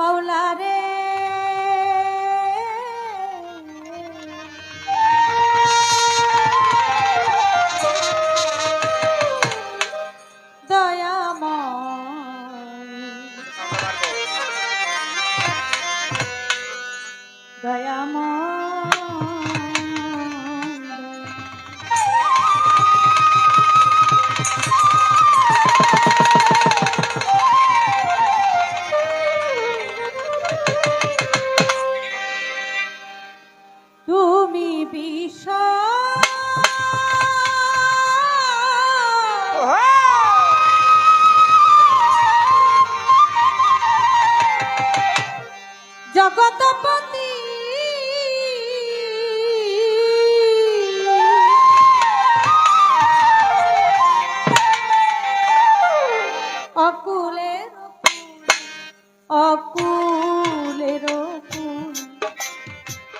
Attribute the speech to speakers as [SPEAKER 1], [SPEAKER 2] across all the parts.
[SPEAKER 1] মাওলা রে। দয়াময়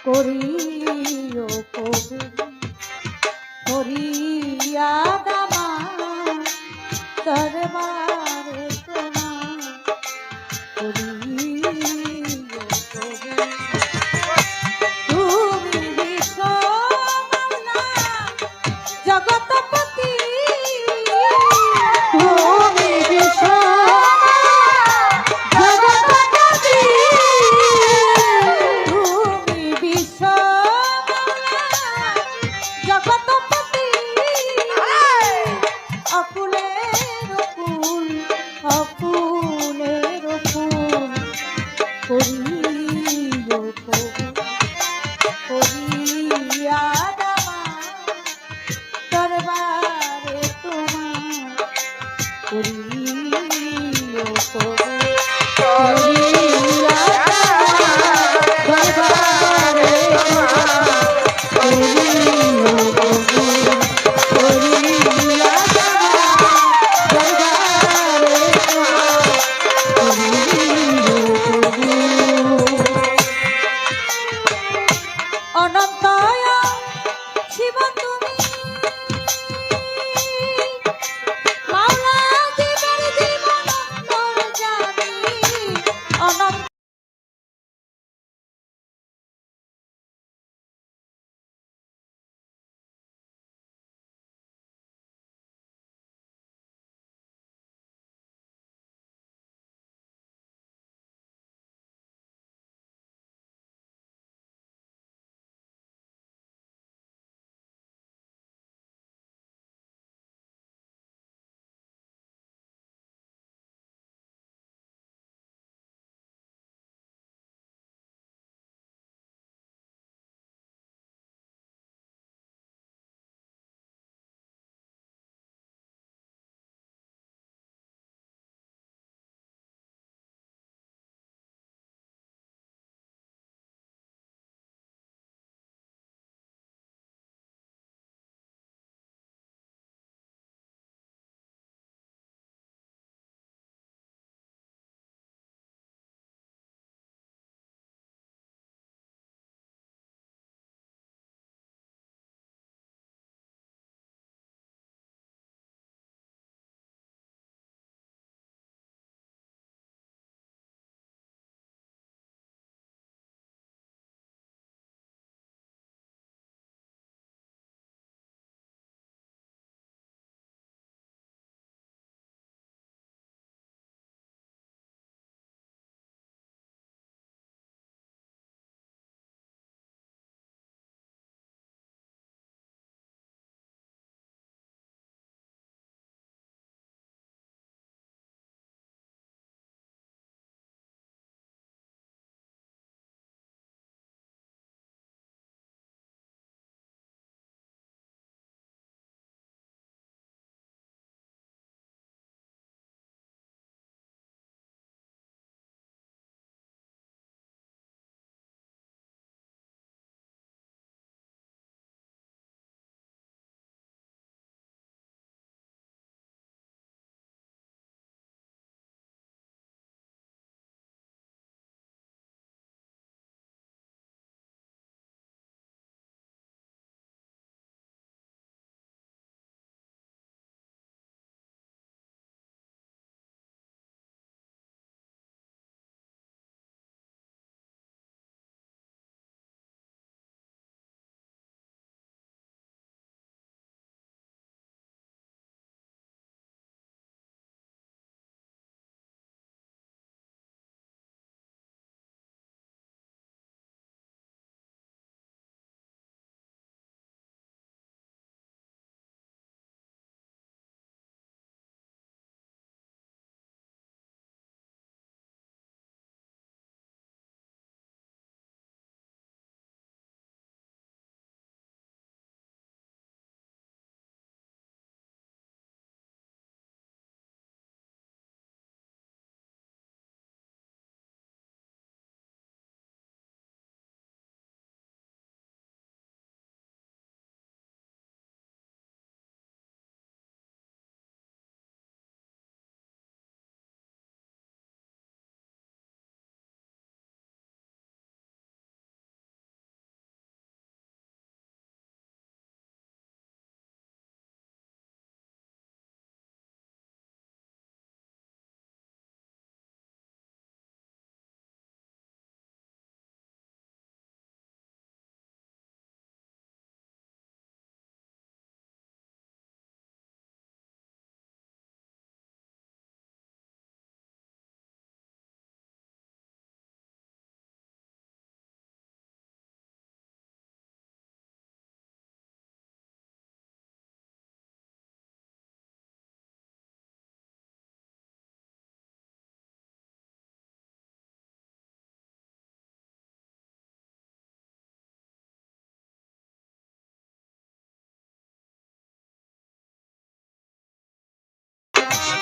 [SPEAKER 1] করিও।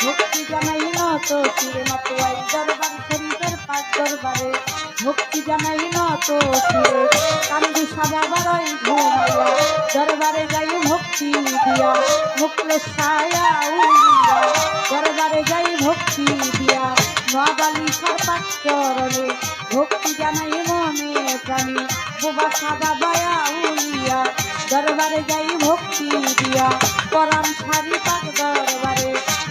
[SPEAKER 1] নত শিরে মতো আই দরবার, শরীফের পাক দরবারে। ভক্তি জানাই নত শিরে কান্দু সাদা বারই ঘুমাইয়া, দরবারে যাই ভক্তি দিয়া মুখলে ছায়া উড়িয়া, দরবারে যাই ভক্তি দিয়া। নবালি সরপাক চরণে ভক্তি জানাই মনে প্রাণে, বোবা সাদা বায়া উলিয়া দরবারে যাই ভক্তি দিয়া। পরাম সারি পাক দরবারে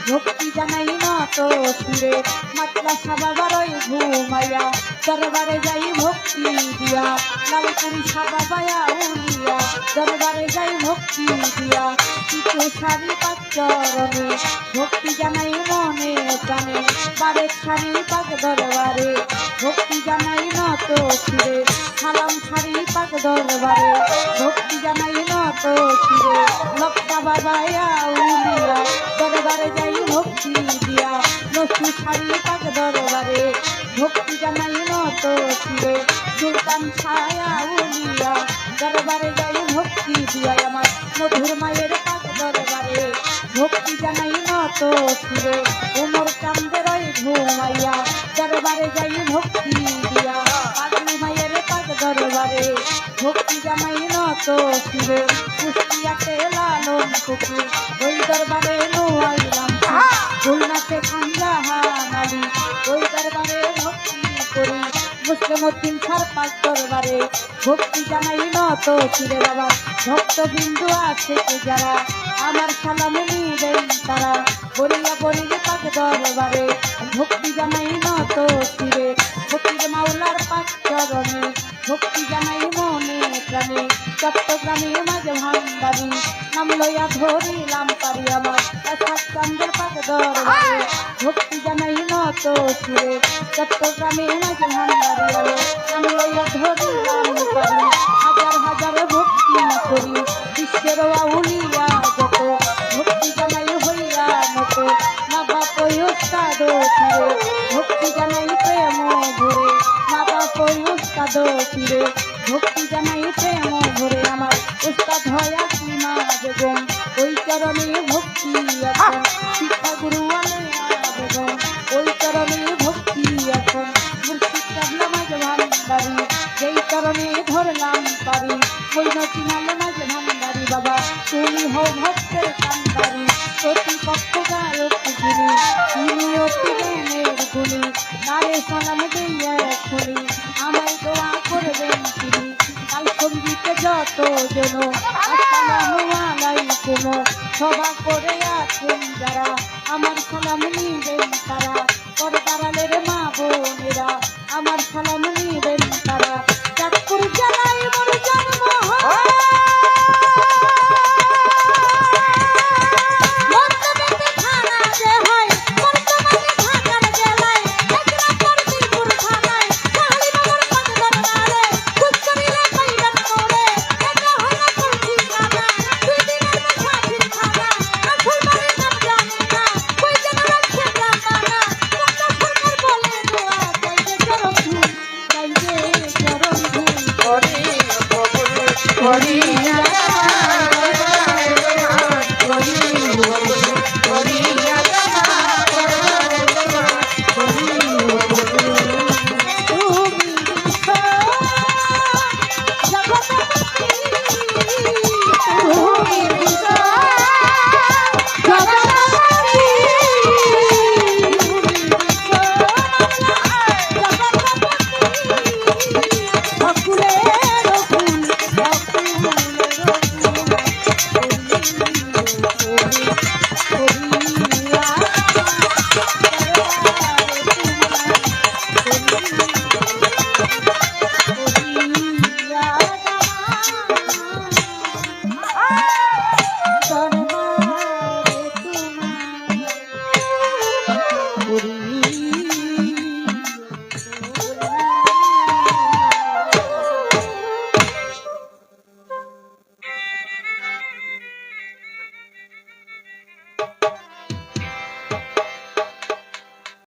[SPEAKER 1] ভক্তি জানাই নত সুরে। মাতলা সাদা বারই ঘুমাইয়া, দরবারে যাই ভক্তি দিয়া। লালপুরি সাদা বায়া উলিয়া দরবারে যাই ভক্তি দিয়া। কিছু সারি পাক চরণে, ভক্তি জানাই মনে প্রাণে। বারেক সারি পাক দরবারে, ভক্তি জানাই নত শিরে সালাম সারি পাক দরবারে। নত শিরে লক্ষ্মা বাবায়া উলিয়া দরবারে যাই ভক্তি দিয়া নসু সারি পাক দরবারে ভক্তি জানাই নত শিরে সুলতান ছায়া উলিয়া দরবারে যাই ভক্তি দিয়া আমার মধুর মায়ের পাক দরবারে ভক্তি জানাই নত শিরে উমর চান্দের ঘুমাইয়া দরবারে যাই ভক্তি দিয়া পাগলি মায়ের পাক দরবারে ভক্তি জানাই নত শিরে কুষ্টিয়াতে লালন কুকুর ওই দরবারে নোয়াইলাম খুলনাতে খান্দা হানালি ওই দরবারে ভক্তি করি। মুসলিম উদ্দিন সার পাক দরবারে। ভক্তি জানাই নত শিরে বাবা ভক্ত বিন্দু আছে যারা? আমার সালাম নিবেন তারা। বলিয়া বলিলে পাক দরবারে ভক্তি জানাই নত শিরে ফকির মাওলার পাক চরণে ভক্তি জানাই প্রাণে চট্টগ্রামে মাঝে ভান্ডারি। নাম লইয়া ধরিলাম পারি আমার। সাত চন্দ্রের পাক দরবারে ভক্তি জানাই নত শিরে চট্টগ্রামে মাঝে ভান্ডারি নাম লইয়া ধরিলাম পারি। হাজার হাজার ভক্তি করি, বিশ্বের আউলিয়া যত। ভক্তি জানাই হইয়া নত মা বাপ উস্তাদ ফিরে। ভক্তি জানাই প্রেম ভরে, মা বাপ উস্তাদ ফিরে। ভক্তি জানাই চরণে ধরলাম পারি। পরিণতি নালে মাঝ ভান্ডারি বাবা, তুমি হও ভক্তের কান্ডারি। প্রতিপক্ষ গুলি তুমি অতি জ্ঞানের গুলি নারে সালাম দিয়া খুলি আমায় দোয়া করবেন তিনি। কাল সঙ্গীতে যত যেন আসসালামু আলাইকুম সভা করে আছেন যারা, আমার সালাম নিবেন তারা। পরদারালের মা বোনেরা, আমার সালাম নিবেন তারা। চাঁদপুর জেলায় মোর জন্ম হয়